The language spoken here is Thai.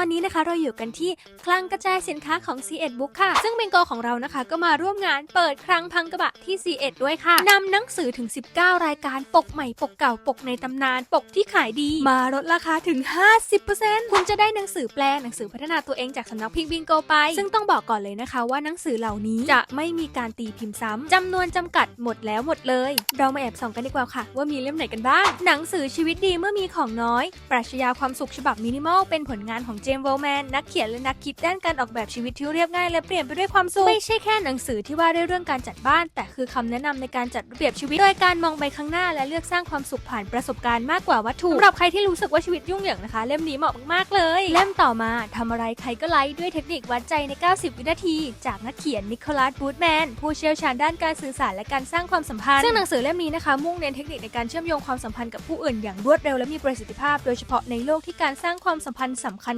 อนนี้นะคะเราอยู่กันที่คลังกระจายสินค้าของ C1 Book ค่ะ ซึ่งบิงโกของเรานะคะ ก็มาร่วมงานเปิดคลังพังกระบะที่ C1 ด้วยค่ะนำหนังสือถึง 19 รายการปกใหม่ปกเก่าปกในตำนานปกที่ขายดี มาลดราคาถึง 50%คุณจะได้หนังสือแปลหนังสือพัฒนาตัวเองจากสำนักพิมพ์บิงโกไป ซึ่งต้องบอกก่อนเลยนะคะ ว่าหนังสือเหล่านี้จะไม่มีการตีพิมพ์ซ้ำจำนวนจำกัดหมดแล้วหมดเลย เรามาแอบส่องกันดีกว่าค่ะ ว่ามีเล่มไหนกันบ้าง หนังสือชีวิตดีเมื่อมีของน้อย ปรัชญาความสุขฉบับมินิมอลเป็นผลงานของเจมส์โวลแมนนักเขียนและนักคิดด้านการออกแบบชีวิตที่เรียบง่ายและเปลี่ยนไปด้วยความสุข ไม่ใช่แค่หนังสือที่ว่าด้วยเรื่องการจัดบ้าน แต่คือคำแนะนำในการจัดระเบียบชีวิตโดยการมองไปข้างหน้าและเลือกสร้างความสุขผ่านประสบการณ์มากกว่าวัตถุสำหรับใครที่รู้สึกว่าชีวิตยุ่งเหยิงนะคะ เล่มนี้เหมาะมากๆเลย เล่มต่อมาทำอะไรใครก็ไลค์ด้วยเทคนิควัดใจใน 90 วินาที จากนักเขียนนิโคลัสบูธแมนผู้เชี่ยวชาญด้านการสื่อสารและการสร้างความสัมพันธ์ซึ่งหนังสือเล่มนี้นะคะมุ่งเน้นเทคนิคในการเชื่อมโยงความสัมพันธ์กับผู้อื่นอย่างรวดเร็วและมีประสิทธิภาพ โดยเฉพาะในโลกที่การสร้างความสัมพันธ์สำคัญ